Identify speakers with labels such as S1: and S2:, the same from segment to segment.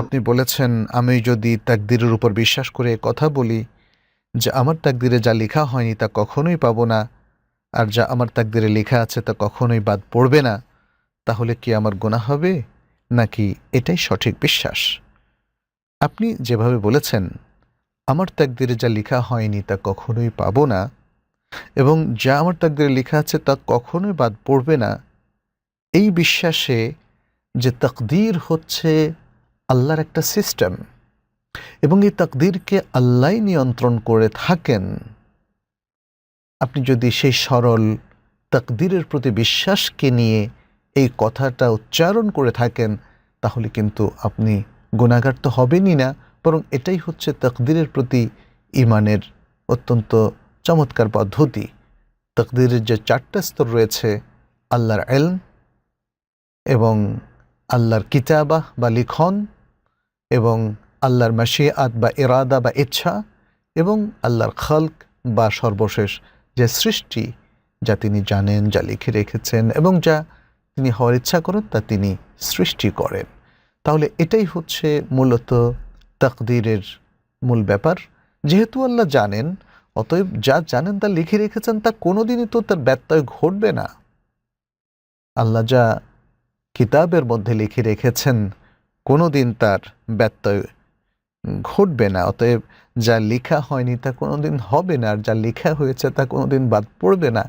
S1: আপনি বলেছেন আমি যদি তাকদিরের উপর বিশ্বাস করে কথা বলি যে আমার তাকদিরে যা লেখা হয়নি তা কখনোই পাবো না আর যা আমার তাকদিরে লেখা আছে তা কখনোই বাদ পড়বে না তাহলে কি আমার গোনা হবে নাকি এটাই সঠিক বিশ্বাস আপনি যেভাবে বলেছেন আমার তাকদিরে যা লেখা হয়নি তা কখনোই পাবো না এবং যা আমার তাকদিরে লেখা আছে তা কখনোই বাদ পড়বে না এই বিশ্বাসে যে তাকদির হচ্ছে আল্লাহর একটা সিস্টেম এবং এই তাকদিরকে আল্লাহ নিয়ন্ত্রণ করে থাকেন আপনি যদি সেই সরল তাকদিরের প্রতি বিশ্বাসকে নিয়ে এই কথাটা উচ্চারণ করে থাকেন তাহলে কিন্তু আপনি গুণাগার তো হবেনই না বরং এটাই হচ্ছে তকদিরের প্রতি ইমানের অত্যন্ত চমৎকার পদ্ধতি তকদিরের যে চারটা স্তর রয়েছে আল্লাহর এলম এবং আল্লাহর কিতাবাহ বা লিখন এবং আল্লাহর মাসিয়াত বা এরাদা বা ইচ্ছা এবং আল্লাহর খালক বা সর্বশেষ যে সৃষ্টি যা তিনি জানেন যা লিখে রেখেছেন এবং যা তিনি হওয়ার ইচ্ছা করেন তা তিনি সৃষ্টি করেন তাহলে এটাই হচ্ছে মূলত তাকদিরের মূল ব্যাপার যেহেতু আল্লাহ জানেন অতএব যা জানেন তা লিখে রেখেছেন তা কোনোদিনই তো তার ব্যত্যয় ঘটবে না আল্লাহ যা কিতাবের মধ্যে লিখে রেখেছেন কোনো দিন তার ব্যত্যয় ঘটবে না অতএব যা লেখা হয়নি তা কোনো দিন হবে না আর যা লেখা হয়েছে তা কোনো দিন বাদ পড়বে না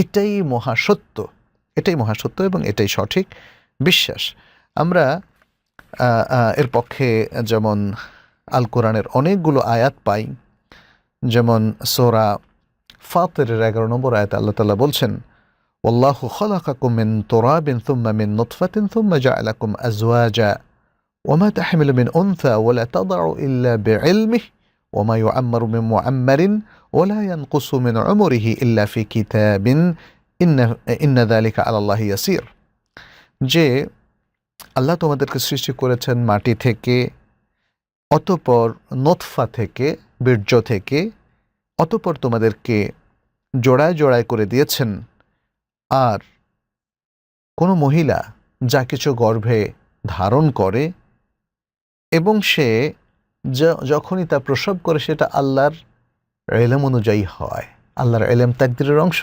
S1: এটাই মহাসত্য এটাই মহাসত্য এবং এটাই সঠিক বিশ্বাস আমরা এর পক্ষে যেমন আল কোরআনের অনেকগুলো আয়াত পাই যেমন সোরা ফাতের এগারো নম্বর আয়াত আল্লাহ তালা বলছেন ওল্লাহ খলাকাকুম মিন তোরা বিন থুম্মা মিন নুতফাতিন থুম্মা জা আলাকুম আজওয়াজা ওমা তাহমিল মিন অন্থা ওলা তাদাউ ইল্লা বেআলমিহ ওমা ইউ আম্মার মিন মুআম্মারিন ওলা ইয়ানকুসু মিন উমরিহি ইল্লা ফি কিতাবিন ইন্না ইন্না যালিকা আলাল্লাহ ইয়াসির যে আল্লাহ তোমাদেরকে সৃষ্টি করেছেন মাটি থেকে অতপর নতফা থেকে বীর্য থেকে অতপর তোমাদেরকে জোড়ায় জোড়ায় করে দিয়েছেন আর কোনো মহিলা যা কিছু গর্ভে ধারণ করে এবং সে যখনই তা প্রসব করে সেটা আল্লাহর এলেম অনুযায়ী হয় আল্লাহর এলেম তাকদিরের অংশ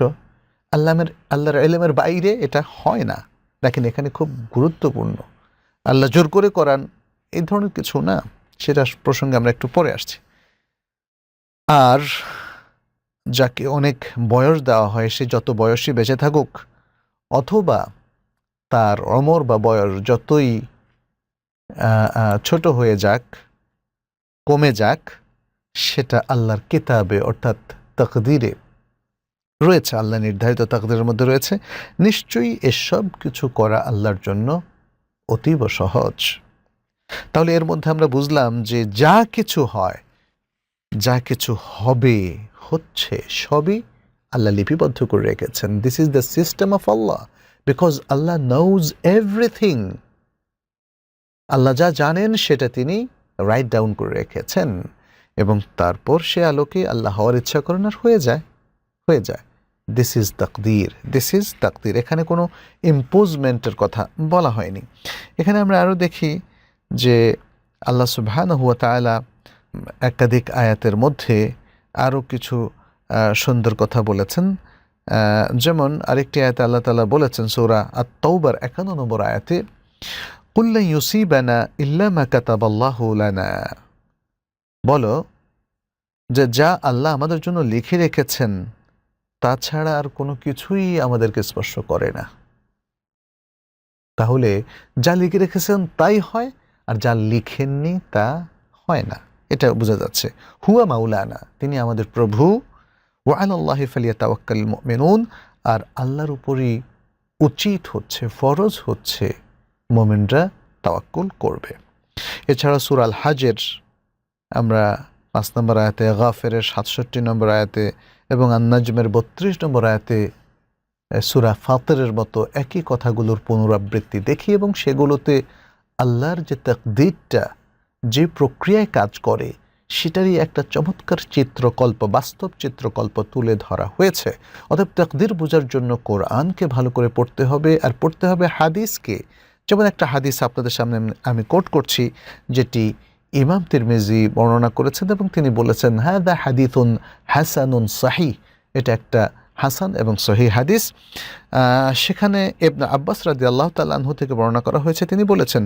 S1: আল্লামের আল্লাহর এলেমের বাইরে এটা হয় না দেখেন এখানে খুব গুরুত্বপূর্ণ আল্লাহ জোর করে করান এই ধরনের কিছু না সেটা প্রসঙ্গে আমরা একটু পরে আসছি আর যাকে অনেক বয়স দেওয়া হয় সে যত বয়সই বেঁচে থাকুক অথবা তার অমর বা বয়স যতই ছোট হয়ে যাক কমে যাক সেটা আল্লাহর কিতাবে অর্থাৎ তকদিরে রয়েছে আল্লাহ নির্ধারিত তকদিরের মধ্যে রয়েছে নিশ্চয়ই এসব কিছু করা আল্লাহর জন্য অতীব সহজ তাহলে এর মধ্যে আমরা বুঝলাম যে যা কিছু হয় যা কিছু হবে হচ্ছে সবই আল্লাহ লিপিবদ্ধ করে রেখেছেন this is the system of Allah because Allah knows everything আল্লাহ যা জানেন সেটা তিনি রাইট ডাউন করে রেখেছেন এবং তারপর সে আলোকে আল্লাহ হওয়ার ইচ্ছা করেন আর হয়ে যায় হয়ে যায় দিস ইজ তাকদির দিস ইজ তাকদির এখানে কোনো ইম্পোজমেন্টের কথা বলা হয়নি এখানে আমরা আরও দেখি যে আল্লাহ সুবাহান হুয়া তালা একাধিক আয়াতের মধ্যে আরও কিছু সুন্দর কথা বলেছেন যেমন আরেকটি আয়াতে আল্লাহ তালা বলেছেন সৌরা আত্মৌবার একান্ন নম্বর আয়াতে কুল্লা বলো যে যা আল্লাহ আমাদের জন্য লিখে রেখেছেন তাছাড়া আর কোনো কিছুই আমাদেরকে স্পর্শ করে না তাহলে যা লিখে রেখেছেন তাই হয় আর যা লিখেননি তা হয় না এটা বোঝা যাচ্ছে হুয়া মাউলানা তিনি আমাদের প্রভু ও আল্লাহ ফালিয়া তাওয়াক্কাল মেনুন আর আল্লাহর উপরই উচিত হচ্ছে ফরজ হচ্ছে মোমেনরা তাওয়াক্কুল করবে এছাড়া সুরাল হাজের আমরা পাঁচ নম্বর আয়াতে গাফেরের সাতষট্টি নম্বর আয়াতে এবং আন্নাজমের বত্রিশ নম্বর আয়াতে সুরা ফাতরের মতো একই কথাগুলোর পুনরাবৃত্তি দেখি এবং সেগুলোতে আল্লাহর যে তকদিরটা যে প্রক্রিয়ায় কাজ করে সেটারই একটা চমৎকার চিত্রকল্প বাস্তব চিত্রকল্প তুলে ধরা হয়েছে অতএব তকদির বোঝার জন্য কোরআনকে ভালো করে পড়তে হবে আর পড়তে হবে হাদিসকে যেমন একটা হাদিস আপনাদের সামনে আমি কোট করছি যেটি ইমাম তিরমিজি বর্ণনা করেছেন এবং তিনি বলেছেন হ্যাঁ দা হাদিথুন হাসানুন সাহি এটা একটা হাসান এবং সহি হাদিস সেখানে এবনা আব্বাস রাজি আল্লাহ তাল্লাহ থেকে বর্ণনা করা হয়েছে তিনি বলেছেন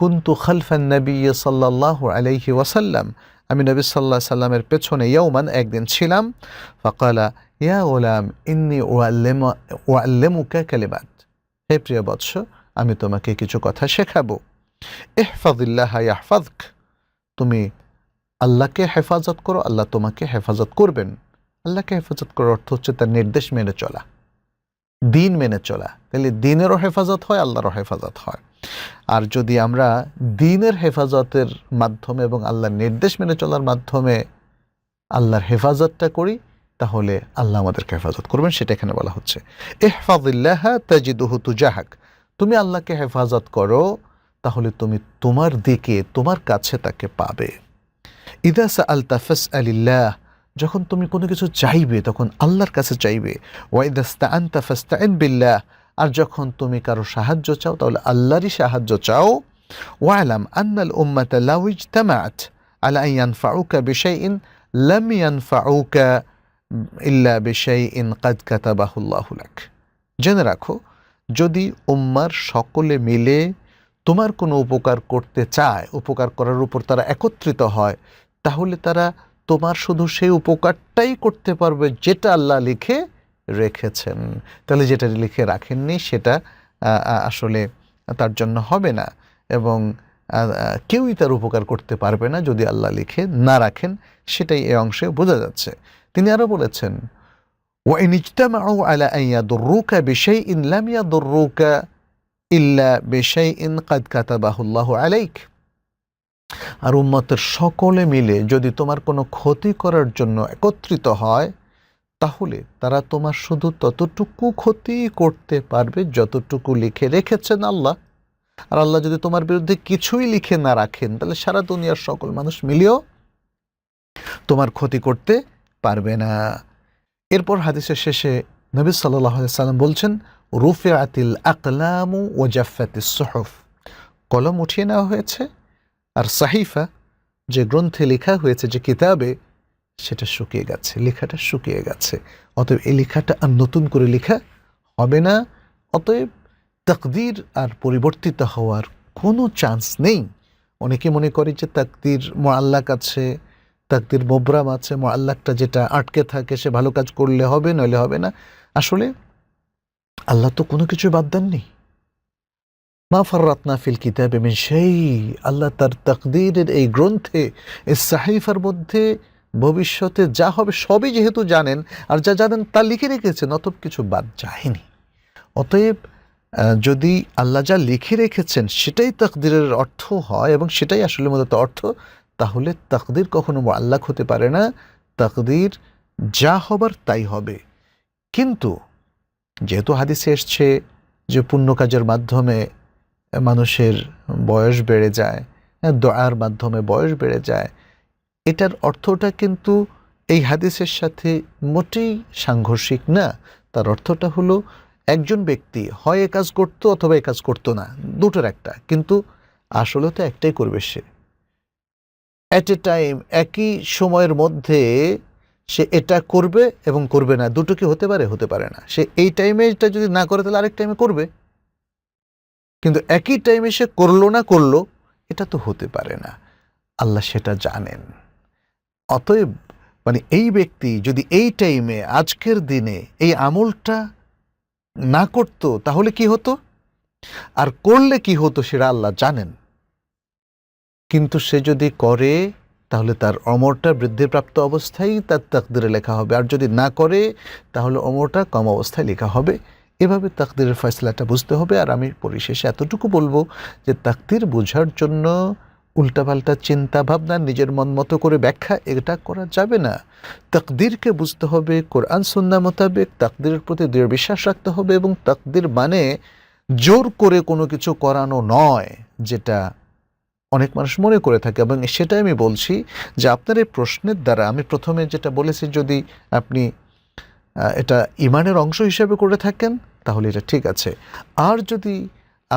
S1: কুন্তু খালফান নবী সাল্লাহ আলাইহি ওয়াসাল্লাম আমি নবী সাল্লাহ সাল্লামের পেছনে ইয়ৌমান একদিন ছিলাম ফকালা ইয়া ওলাম ইন্নি ওয়াল্লেমা ওয়াল্লেমুকা কালিমাত হে প্রিয় বৎস আমি তোমাকে কিছু কথা শেখাবো এহফাজিল্লাহ ইয়াহফাজক তুমি আল্লাহকে হেফাজত করো আল্লাহ তোমাকে হেফাজত করবেন আল্লাহকে হেফাজত করার অর্থ হচ্ছে তার নির্দেশ মেনে চলা দিন মেনে চলা তাহলে দিনেরও হেফাজত হয় আল্লাহরও হেফাজত হয় আর যদি আমরা দিনের হেফাজতের মাধ্যমে এবং আল্লাহর নির্দেশ মেনে চলার মাধ্যমে আল্লাহর হেফাজতটা করি তাহলে আল্লাহ আমাদেরকে হেফাজত করবেন সেটা এখানে বলা হচ্ছে এহফাজিল্লাহ তাজিদুহু তুজাহাক তুমি আল্লাহকে হেফাজত করো তাহলে তুমি তোমার দিকে তোমার কাছে তাকে পাবে ইদাস আল তাফাস আলিল্লাহ যখন তুমি কোনো কিছু চাইবে তখন আল্লাহর কাছে চাইবে ওয়াইদাস্তা আন তাফাস্তা বিল্লাহ আর যখন তুমি কারো সাহায্য চাও তাহলে আল্লাহরই সাহায্য চাও ওয়ালাম আন্নাল উম্মাত লাউজ তামাত আলা ইয়ান ফাউকা বিষয় ইন লাম ইয়ান ফাউকা ইল্লা বিষয় ইন কাদ কাতাবাহুল্লাহুলাক জেনে রাখো যদি উম্মার সকলে মিলে তোমার কোনো উপকার করতে চায় উপকার করার উপর তারা একত্রিত হয় তাহলে তারা তোমার শুধু সেই উপকারটাই করতে পারবে যেটা আল্লাহ লিখে রেখেছেন তাহলে যেটা লিখে রাখেননি সেটা আসলে তার জন্য হবে না এবং কেউই তার উপকার করতে পারবে না যদি আল্লাহ লিখে না রাখেন সেটাই এ অংশে বোঝা যাচ্ছে তিনি আরও বলেছেন وإن اجتمعوا على أن يضروك بشيء لم يضروك إلا بشيء قد كتبه الله عليك আর উম্মতের সকলে মিলে যদি তোমার কোনো ক্ষতি করার জন্য একত্রিত হয় তাহলে তারা তোমার শুধু ততটুকু ক্ষতি করতে পারবে যতটুকু লিখে রেখেছেন আল্লাহ আর আল্লাহ যদি তোমার বিরুদ্ধে কিছুই লিখে না রাখেন তাহলে সারা দুনিয়ার সকল মানুষ মিলেও তোমার ক্ষতি করতে পারবে না এরপর হাদিসের শেষে নবী সাল্লাম বলছেন রুফে আতিল আকলামু ও জাফাতি সহফ কলম উঠিয়ে নেওয়া হয়েছে আর সাহিফা যে গ্রন্থে লেখা হয়েছে যে কিতাবে সেটা শুকিয়ে গেছে লেখাটা শুকিয়ে গেছে অতএব এই লেখাটা আর নতুন করে লেখা হবে না অতএব তকদির আর পরিবর্তিত হওয়ার কোনো চান্স নেই অনেকে মনে করে যে তাকদির আল্লাহ কাছে তাকদির মোবরাম আছে আল্লাহটা যেটা আটকে থাকে সে ভালো কাজ করলে হবে নইলে হবে না আসলে আল্লাহ তো কোনো কিছু বাদ দেননি মা ফাররাতনা ফিল কিতাবে মিন সেই আল্লাহ তার তাকদিরের এই গ্রন্থে এই সাহিফার মধ্যে ভবিষ্যতে যা হবে সবই যেহেতু জানেন আর যা জানেন তা লিখে রেখেছেন অত কিছু বাদ যায়নি অতএব যদি আল্লাহ যা লিখে রেখেছেন সেটাই তাকদিরের অর্থ হয় এবং সেটাই আসলে মূলত অর্থ তাহলে তাকদির কখনো মোয়াল্লাক হতে পারে না তাকদির যা হবার তাই হবে কিন্তু যেহেতু হাদিসে এসছে যে পুণ্য কাজের মাধ্যমে মানুষের বয়স বেড়ে যায় হ্যাঁ, দয়ার মাধ্যমে বয়স বেড়ে যায় এটার অর্থটা কিন্তু এই হাদিসের সাথে মোটেই সাংঘর্ষিক না তার অর্থটা হলো একজন ব্যক্তি হয় এ কাজ করতো অথবা এ কাজ করতো না দুটোর একটা কিন্তু আসলে তো একটাই করবে সে অ্যাট এ টাইম একই সময়ের মধ্যে সে এটা করবে এবং করবে না দুটো কি হতে পারে হতে পারে না সে এই টাইমে এটা যদি না করে তাহলে আরেক টাইমে করবে কিন্তু একই টাইমে সে করলো না করলো এটা তো হতে পারে না আল্লাহ সেটা জানেন অতএব মানে এই ব্যক্তি যদি এই টাইমে আজকের দিনে এই আমলটা না করতো তাহলে কি হতো আর করলে কি হতো সেটা আল্লাহ জানেন কিন্তু সে যদি করে তাহলে তার অমরটা বৃদ্ধিপ্রাপ্ত অবস্থায় তার তাকদিরে লেখা হবে আর যদি না করে তাহলে অমরটা কম অবস্থায় লেখা হবে এভাবে তাকদিরের ফয়সলাটা বুঝতে হবে আর আমি পরিশেষে এতটুকু বলবো যে তাকদির বোঝার জন্য উল্টাপাল্টা চিন্তা ভাবনা নিজের মন মতো করে ব্যাখ্যা এটা করা যাবে না তাকদিরকে বুঝতে হবে কোরআন সন্ধ্যা মোতাবেক তাকদিরের প্রতি দৃঢ় বিশ্বাস রাখতে হবে এবং তাকদির মানে জোর করে কোনো কিছু করানো নয় যেটা অনেক মানুষ মনে করে থাকে এবং সেটাই আমি বলছি যে আপনার এই প্রশ্নের দ্বারা আমি প্রথমে যেটা বলেছি যদি আপনি এটা ইমানের অংশ হিসেবে করে থাকেন তাহলে এটা ঠিক আছে আর যদি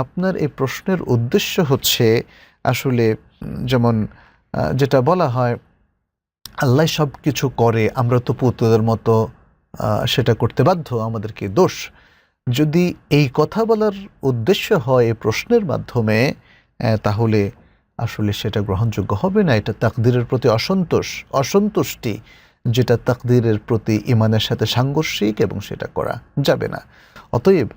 S1: আপনার এই প্রশ্নের উদ্দেশ্য হচ্ছে আসলে যেমন যেটা বলা হয় আল্লাহ সব কিছু করে আমরা তো পুত্রদের মতো সেটা করতে বাধ্য আমাদেরকে দোষ যদি এই কথা বলার উদ্দেশ্য হয় এই প্রশ্নের মাধ্যমে তাহলে আসলে সেটা গ্রহণযোগ্য হবে না এটা তাকদিরের প্রতি অসন্তোষ অসন্তুষ্টি যেটা তাকদিরের প্রতি ইমানের সাথে সাংঘর্ষিক এবং সেটা করা যাবে না অতএব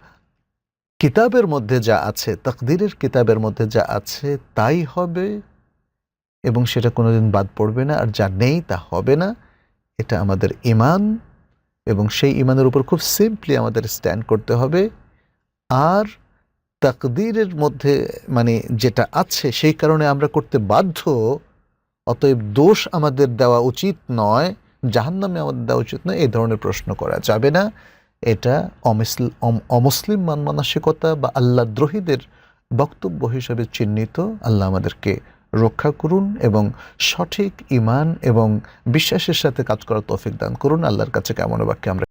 S1: কিতাবের মধ্যে যা আছে তাকদিরের কিতাবের মধ্যে যা আছে তাই হবে এবং সেটা কোনোদিন বাদ পড়বে না আর যা নেই তা হবে না এটা আমাদের ইমান এবং সেই ইমানের উপর খুব সিম্পলি আমাদের স্ট্যান্ড করতে হবে আর তাকদিরের মধ্যে মানে যেটা আছে সেই কারণে আমরা করতে বাধ্য অতএব দোষ আমাদের দেওয়া উচিত নয় জাহান্নামে আমাদের দেওয়া উচিত নয় এই ধরনের প্রশ্ন করা যাবে না এটা অমুসলিম মানমানসিকতা বা আল্লাহ দ্রোহীদের বক্তব্য হিসেবে চিহ্নিত আল্লাহ আমাদেরকে রক্ষা করুন এবং সঠিক ইমান এবং বিশ্বাসের সাথে কাজ করার তৌফিক দান করুন আল্লাহর কাছে কেমন বাক্যে আমরা